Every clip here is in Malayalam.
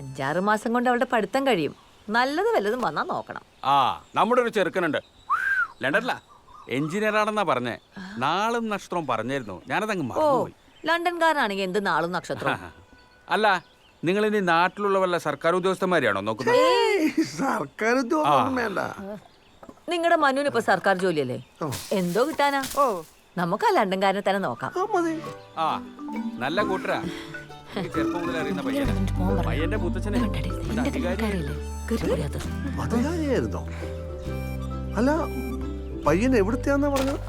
അഞ്ചാറ് മാസം കൊണ്ട് അവളുടെ പഠിത്തം കഴിയും. നല്ലത് വല്ലതും വന്നാ നോക്കണം. ആ നമ്മുടെ ഒരു ചെറുക്കനുണ്ട്. ലണ്ടനില. എഞ്ചിനീയർ ആണെന്നാ പറഞ്ഞേ. നാളും നക്ഷത്രവും പറഞ്ഞിരുന്നു ഞാനതങ്ങ് അങ്ങ് മറന്നുപോയി. ലണ്ടൻകാരനാണെങ്കിൽ എന്ത് നാളും നക്ഷത്രം അല്ല നിങ്ങൾ ഇനി നാട്ടിലുള്ള വല്ല സർക്കാർ ഉദ്യോഗസ്ഥന്മാരെയാണോ നോക്കുന്നത്? സർക്കാർ വേണ്ട. നിങ്ങളുടെ മനുവിന് ഇപ്പൊ സർക്കാർ ജോലിയല്ലേ? എന്തോ കിട്ടാനാ? നമുക്ക് ആ ലണ്ടൻകാരനെ തന്നെ നോക്കാം. ആ, മതി. ആ നല്ല കൂട്ടരാ. ചെറുപ്പം മുതൽ അറിയുന്ന പയ്യനാ. പയ്യന്റെ മുത്തച്ഛനെ ഒരു അധികാരിയായിരുന്നു. അധികാരിയായിരുന്നോ അല്ല പയ്യൻ എവിടുത്തെയാന്നാ പറഞ്ഞത്?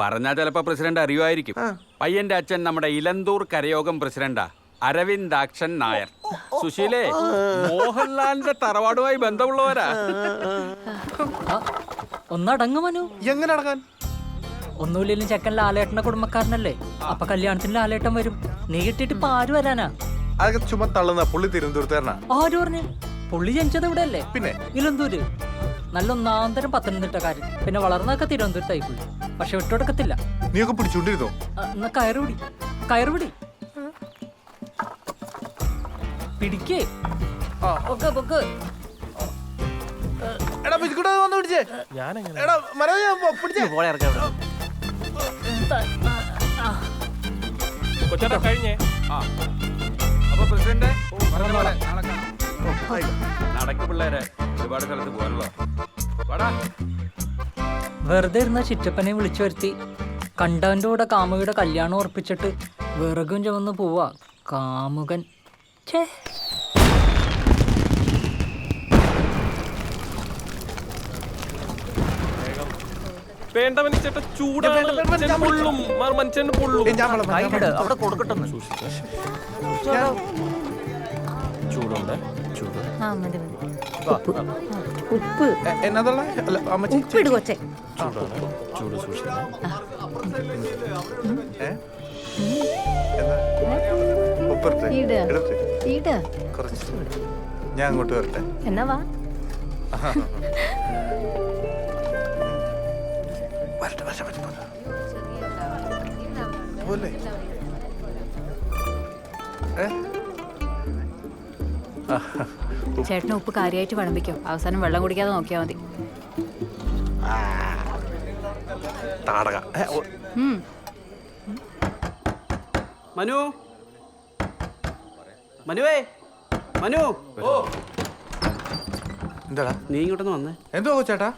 പറഞ്ഞാ ചിലപ്പോ പ്രസിഡന്റ് അറിയുമായിരിക്കും. പയ്യന്റെ അച്ഛൻ നമ്മുടെ ഇലന്തൂർ കരയോഗം പ്രസിഡന്റാ. അരവിന്ദാക്ഷൻ നായർ. സുശീലേ മോഹൻലാലിന്റെ തറവാടുമായി ബന്ധമുള്ളവരാ. ഒന്നടങ്ങു മനു. എങ്ങനെ അടക്കാൻ ഒന്നുമില്ലെങ്കിലും ചെക്കൻ ലാലേട്ടന്റെ കുടുംബക്കാരനല്ലേ? അപ്പൊ കല്യാണത്തിന് ലാലേട്ടൻ വരും. നീ കിട്ടിട്ട് ഇപ്പൊ ആര് വരാനാ? അതൊക്കെ ചുമ്മാ തള്ളുന്ന പുള്ളി തിരുവനന്തപുരത്തുകാരനാ. ആര് പറഞ്ഞു? പുള്ളി ജനിച്ചത് ഇവിടെ അല്ലേ പിന്നെ? ഇലന്തൂര്. നല്ല ഒന്നാന്തരം പത്തനംതിട്ടക്കാരൻ പിന്നെ വളർന്നൊക്കെ തിരുവനന്തപുരത്തായി പോയി. പക്ഷെ വിട്ടുകൊടുക്കത്തില്ല നീയൊക്കെ പിടിച്ചോണ്ടിരുന്നോ? എന്നാ കയറുപിടി കയറുപിടി പിടിക്കേ. പൊക്ക് പൊക്ക്. എടാ പിടിക്കൂടെ ഞാൻ പിടിച്ചേ. എടാ മനോജ് പിടിച്ചേ. കൊച്ചേട്ടാ കഴിഞ്ഞേ. ആ. അപ്പൊ പ്രസിഡന്റ്. നടക്ക് പിള്ളേരെ ഒരുപാട് സ്ഥലത്ത് പോകാനുള്ള? വാടാ. വെറുതെ ഇരുന്ന ചിറ്റപ്പനെ വിളിച്ചു വരുത്തി. കണ്ടവന്റെ കൂടെ കാമുകിയുടെ കല്യാണം ഉറപ്പിച്ചിട്ട് വിറകും ചുമന്ന് പോവാ കാമുകൻ. ഛേ. വേണ്ട മനുഷ്യട്ട ചൂടാണ് മനുഷ്യൻ പൊള്ളും. മാർ മനുഷ്യന് പൊള്ളും. ഏയ് ഞാൻ വെള്ളം- ഞാൻ വെള്ളം- അവിടെ കൊടുക്കട്ടെ ചൂടുണ്ട്. ചൂട്. ഉപ്പ്. എ- എന്നതുള്ള അല്ല അമ്മച്ചി ഉപ്പിട് കൊച്ചേ. ചൂടാണ്. ചൂട് സൂക്ഷിക്കണം. ഏ? എന്നാ? ഉപ്പിട്ടെ ഇട്. ഇടട്ടെ ഈട് കുറച്ച്. ഞാൻ അങ്ങോട്ട് വരട്ടെ. എന്നാ വാ. വരട്ടെ വരട്ടെ. പോലെ. ചേട്ടന് ഉപ്പ് കാര്യമായിട്ട് വിളമ്പിക്കോ അവസാനം വെള്ളം കുടിക്കാതെ നോക്കിയാൽ മതി. മനു. മനുവേ മനു. എന്താടാ നീ ഇങ്ങോട്ടൊന്ന് വന്നേ. എന്തോ ചേട്ടാ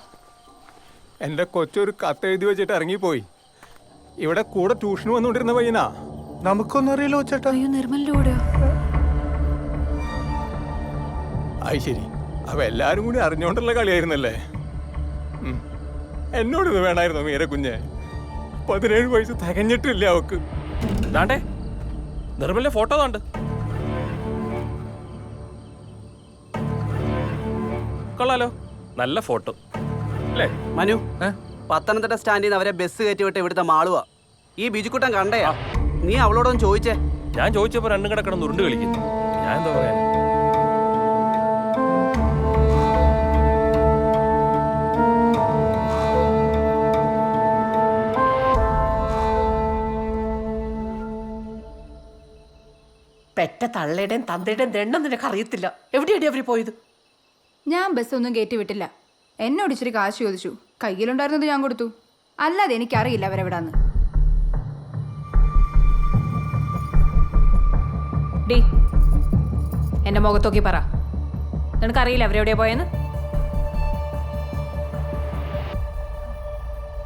എന്റെ കൊച്ചൊരു കത്ത് എഴുതി വെച്ചിട്ട് ഇറങ്ങിപ്പോയി. ഇവിടെ കൂടെ ട്യൂഷൻ വന്നുകൊണ്ടിരുന്ന പയ്യനാ. നമുക്കൊന്നും അറിയില്ലോ ചേട്ടാ. അയ്യോ അത് ശരി. അപ്പൊ എല്ലാരും കൂടി അറിഞ്ഞോണ്ടുള്ള കളിയായിരുന്നല്ലേ. എന്നോട് ഇത് വേണമായിരുന്നു മീര കുഞ്ഞെ. പതിനേഴ് വയസ്സ് തികഞ്ഞിട്ടില്ല അവക്ക്. ദാണ്ടേ നിർമ്മലിന്റെ ഫോട്ടോ താണ്ട് കൊള്ളാലോ. നല്ല ഫോട്ടോ. അല്ലേ? മനു? പത്തനംതിട്ട സ്റ്റാൻഡിൽ നിന്ന് അവരെ ബസ് കയറ്റി വിട്ട് ഇവിടുത്തെ മാളുവാ. ഈ ബിജുക്കുട്ടൻ കണ്ടയാ. നീ അവളോടൊന്ന് ചോദിച്ചേ. ഞാൻ ചോദിച്ചപ്പോ രണ്ടും കിടക്കണം ഉരുണ്ട് കളിക്കുന്നു. ഞാൻ എന്താ പറയാ? പെറ്റ തള്ളയുടെയും തന്തയുടെയും ദണ്ണം നിനക്ക് അറിയത്തില്ല എവിടെയാണ് അവർ പോയത്? ഞാൻ ബസ് ഒന്നും കയറ്റി വിട്ടില്ല എന്നോട് ഇച്ചിരി കാശ് ചോദിച്ചു. കയ്യിലുണ്ടായിരുന്നത് ഞാൻ കൊടുത്തു. അല്ലാതെ എനിക്കറിയില്ല അവരെവിടാന്ന്. ഡി എന്റെ മുഖത്തോക്കി പറ. നിനക്കറിയില്ല അവരെവിടെയാ പോയെന്ന്?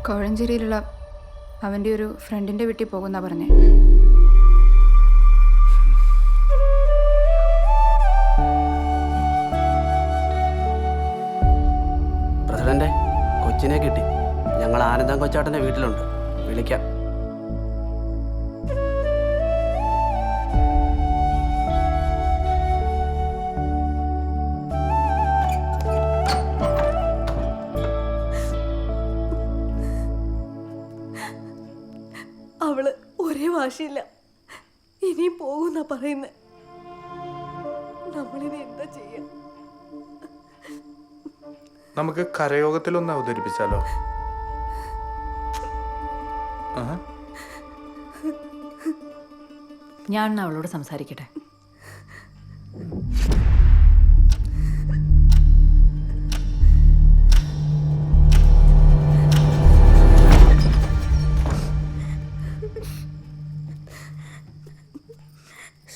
കോഴഞ്ചേരിയിലുള്ള അവന്റെ ഒരു ഫ്രണ്ടിന്റെ വീട്ടിൽ പോകുന്ന പറഞ്ഞേ. ആനന്ദം കൊച്ചാട്ടന്റെ വീട്ടിലുണ്ട്. വിളിക്കാം. അവൾ ഒരേ വാശിയില്ല. ഇനി പോകുന്ന പറയുന്നത് നമ്മളിനി എന്താ ചെയ്യാ? നമുക്ക് കരയോഗത്തിലൊന്ന് അവതരിപ്പിച്ചാലോ. ഞാൻ അവളോട് സംസാരിക്കട്ടെ.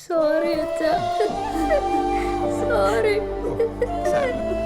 സോറി സോറി സോറി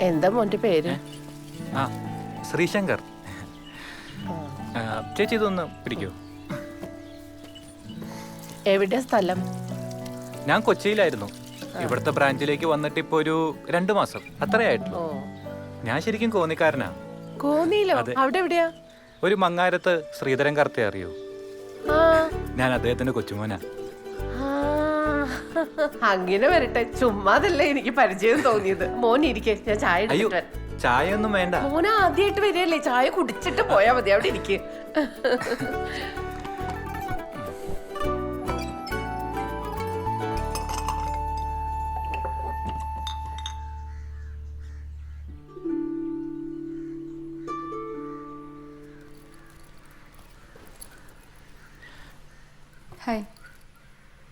എന്താ മോന്റെ പേര്? ആ ശ്രീശങ്കർ. ആ, ചേച്ചി ഇതൊന്ന് പിടിക്കോ. എവിടെ സ്ഥലം? ഞാൻ കൊച്ചിയിലായിരുന്നു. ഇവിടുത്തെ ബ്രാഞ്ചിലേക്ക് വന്നിട്ട് ഇപ്പൊ ഒരു രണ്ടു മാസം. അത്രയായിട്ടുള്ളൂ ഓ. ഞാൻ ശരിക്കും കോന്നിക്കാരനാ. കോന്നിയിലോ? അവിടെ എവിടെയാ? ഒരു മങ്ങാരത്ത് ശ്രീധരൻ കർത്തെ അറിയോ? ആ. ഞാൻ അദ്ദേഹത്തിന്റെ കൊച്ചുമോനാ. അങ്ങനെ വരട്ടെ. ചുമ്മാതല്ലേ എനിക്ക് പരിചയം തോന്നിയത്. മോൻ ഇരിക്കെ. ഞാൻ ചായ അയ്യോ എടുത്തിട്ട് വരാം. ചായ ഒന്നും വേണ്ട. മോൻ ആദ്യമായിട്ട് വരികയല്ലേ? ചായ കുടിച്ചിട്ട് പോയാ മതി. അവിടെ ഇരിക്കേ. ഹായ്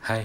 ഹായ്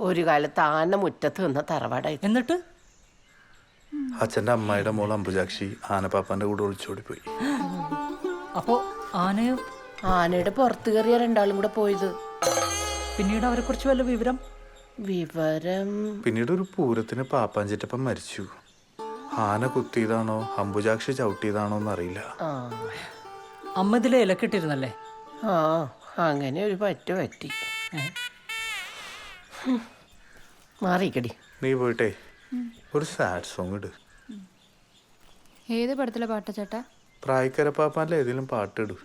ഒരു കാലത്ത് ആന മുറ്റത്ത് നിന്ന തറവാടായി. എന്നിട്ട്? അച്ഛന്റെ അമ്മയുടെ മോൾ അമ്പുജാക്ഷി ആനപ്പാപ്പാന്റെ കൂടെ ഒളിച്ചോടി പോയി അപ്പോ ആനയോ? ആനയുടെ പുറത്ത് കയറിയ രണ്ടാളും കൂടെ പോയത്. പിന്നീട് അവരെ കുറിച്ച് വല്ല വിവരം? വിവരം. പിന്നീട് ഒരു പൂരത്തിന് പാപ്പാഞ്ചിറ്റപ്പൻ മരിച്ചു. ആന കുത്തിയതാണോ അമ്പുജാക്ഷി ചവിട്ടിയതാണോ എന്നറിയില്ല. ആ. അമ്മ ഇതിലെ ഇലക്കിട്ടിരുന്നല്ലേ? ആ അങ്ങനെ ഒരു പറ്റു പറ്റി. മാറിക്കടി നീ പോയിട്ടേ ഒരു സാഡ് സോങ് ഇട്. ഏത് പടത്തിലെ പാട്ടാ ചേട്ടാ? പ്രായക്കര പാപ്പാന്റെ ഏതെങ്കിലും പാട്ട് ഇടൂ.